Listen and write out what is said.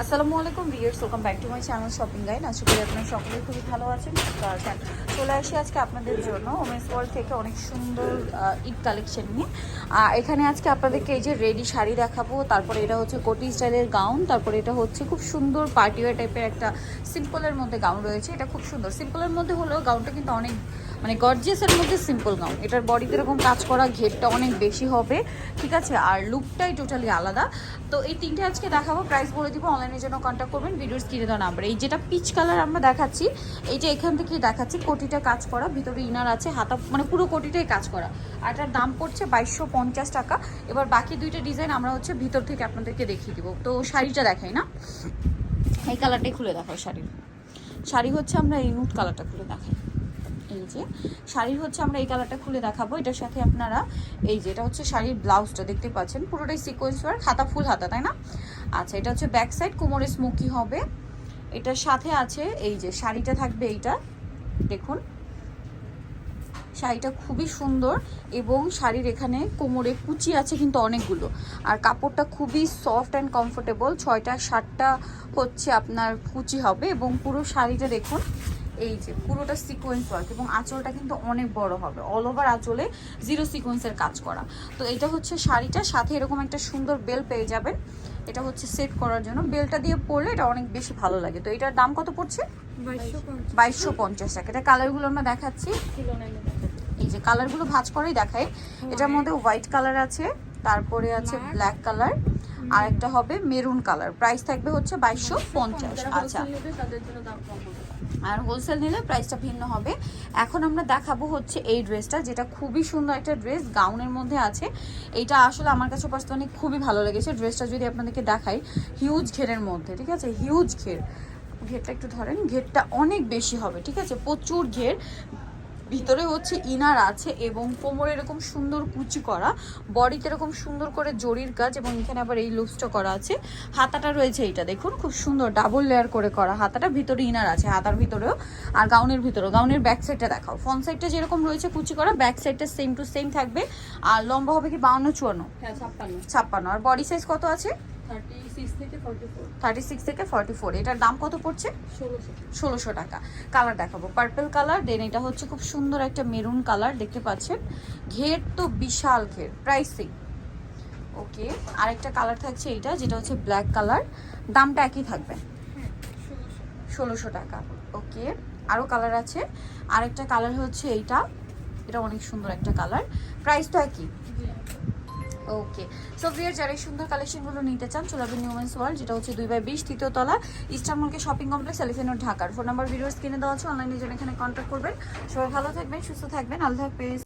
আসসালামু আলাইকুম viewers welcome back to my channel shopping guide আশা করি আপনারা সকলেই খুবই ভালো আছেন। চলে আসি আজকে আপনাদের জন্য। ওমেন্স ওয়ার্ল্ড থেকে অনেক সুন্দর ঈদ কালেকশন নিয়ে। আর এখানে আজকে আপনাদেরকে এই যে রেডি শাড়ি দেখাবো, তারপরে এটা হচ্ছে কোটি স্টাইলের গাউন তারপরে এটা হচ্ছে খুব সুন্দর পার্টিওয়ার টাইপের একটা সিম্পলের মধ্যে গাউন রয়েছে, এটা খুব সুন্দর। সিম্পলের মধ্যে হলেও গাউনটা কিন্তু অনেক মানে গর্জিয়াসের মধ্যে সিম্পল গাউন এটার বডিতে এরকম কাজ করা ঘেরটা অনেক বেশি হবে, ঠিক আছে? আর লুকটাই টোটালি আলাদা। তো এই তিনটে আজকে দেখাবো প্রাইস বলে দিব অনলাইনের জন্য কন্ট্যাক্ট করবেন ভিডিওর স্ক্রিনে দেওয়া নাম্বার এই যেটা পিচ কালার আমরা দেখাচ্ছি, এই যে এখান থেকেই দেখাচ্ছি কোটিটা কাজ করা, ভিতরে ইনার আছে, হাতা মানে পুরো কোটিটাই কাজ করা। আর এটার দাম পড়ছে বাইশশো পঞ্চাশ টাকা। এবার বাকি দুইটা ডিজাইন আমরা হচ্ছে ভিতর থেকে আপনাদেরকে দেখিয়ে দিব। তো শাড়িটা দেখাই না। এই কালারটাই খুলে দেখাও শাড়ির শাড়ি হচ্ছে আমরা এই নুট কালারটা খুলে দেখাই। এই যে শাড়ির হচ্ছে আমরা এই কালারটা খুলে দেখাবো। এটার সাথে আপনারা এই যে, এটা হচ্ছে শাড়ির ব্লাউজটা দেখতে পাচ্ছেন। পুরোটাই সিকোয়েন্স ওয়ার্ক হাতা ফুল হাতা, তাই না? আচ্ছা এটা হচ্ছে ব্যাক সাইড কোমরে স্মোকি হবে। এটার সাথে আছে এই যে, শাড়িটা থাকবে এইটা। দেখুন। শাড়িটা খুবই সুন্দর এবং শাড়ির এখানে কোমরে কুচি আছে কিন্তু অনেকগুলো। আর কাপড়টা খুবই সফট অ্যান্ড কমফোর্টেবল ছয়টা, সাতটা হচ্ছে আপনার কুচি হবে এবং পুরো শাড়িটা দেখুন, এই যে পুরোটা সিকোয়েন্স ওয়ার্ক এবং আঁচলটা কিন্তু অনেক বড় হবে অল ওভার আঁচলে জিরো সিকোয়েন্সের কাজ করা। তো এটা হচ্ছে শাড়িটা, সাথে এরকম একটা সুন্দর বেল পেয়ে যাবেন। এটা হচ্ছে সেট করার জন্য। বেলটা দিয়ে পরলে এটা অনেক বেশি ভালো লাগে। তো এটার দাম কত পড়ছে? বাইশশো পঞ্চাশ। টাকা। এটা কালারগুলো আমরা দেখাচ্ছি। এই যে কালারগুলো ভাজ করেই দেখাই। এটার মধ্যে হোয়াইট কালার আছে তারপরে আছে ব্ল্যাক কালার আর একটা হবে মেরুন কালার। প্রাইস থাকবে হচ্ছে বাইশশো পঞ্চাশ। আচ্ছা। আর হোলসেল নিলে প্রাইসটা ভিন্ন হবে। এখন আমরা দেখাবো হচ্ছে এই ড্রেসটা, যেটা খুবই সুন্দর একটা ড্রেস, গাউনের মধ্যে আছে। এইটা আসলে আমার কাছে পার্সোনালি খুবই ভালো লেগেছে। ড্রেসটা যদি আপনাদেরকে দেখাই হিউজ ঘেরের মধ্যে, ঠিক আছে? হিউজ ঘের। ঘেরটা একটু ধরেন, ঘেরটা অনেক বেশি হবে, ঠিক আছে? প্রচুর ঘের। ভিতরে হচ্ছে ইনার আছে এবং কোমরে এরকম সুন্দর কুচি করা বডিতে এরকম সুন্দর করে জরির কাজ এবং এখানে আবার এই লুপসটা করা আছে। হাতাটা রয়েছে এইটা দেখুন খুব সুন্দর ডাবল লেয়ার করে করা। হাতাটা ভিতরে ইনার আছে হাতার ভিতরেও আর গাউনের ভিতরেও। গাউনের ব্যাক সাইডটা দেখাও। ফ্রন্ট সাইডটা যেরকম রয়েছে কুচি করা ব্যাক সাইডটা সেম টু সেম থাকবে। আর লম্বা হবে কি বাউন্ন চুয়ান্ন? হ্যাঁ ছাপ্পান্ন। ছাপ্পান্ন। আর বডি সাইজ কত আছে? থার্টি সিক্স থেকে ফর্টি ফোর এটার দাম কত পড়ছে? ষোলোশো। টাকা। কালার দেখাবো। পার্পল কালার দেন এটা হচ্ছে খুব সুন্দর একটা মেরুন কালার দেখতে পাচ্ছেন? ঘের তো বিশাল ঘের প্রাইসিং ওকে আরেকটা কালার থাকছে এইটা যেটা হচ্ছে ব্ল্যাক কালার দামটা একই থাকবে। হ্যাঁ ষোলোশো। ষোলোশো টাকা। ওকে আরও কালার আছে। আরেকটা কালার হচ্ছে এইটা। এটা অনেক সুন্দর একটা কালার প্রাইস তো একই। ওকে সো ভিয়ার যারা এই সুন্দর কালেকশনগুলো নিতে চান চলে যাবেন নিউমেন্স ওয়ার্ল্ড যেটা হচ্ছে দুই বাই বিশ, তৃতীয় তলা ইস্টার্ন মলকে শপিং কমপ্লেক্স এলিফেন্ট ঢাকার ফোন নাম্বার ভিডিওস কিনে দেওয়া আছে অনলাইনে জন্য এখানে কন্ট্যাক্ট করবেন। সবাই ভালো থাকবেন, সুস্থ থাকবেন। আল্লাহ হাফেজ।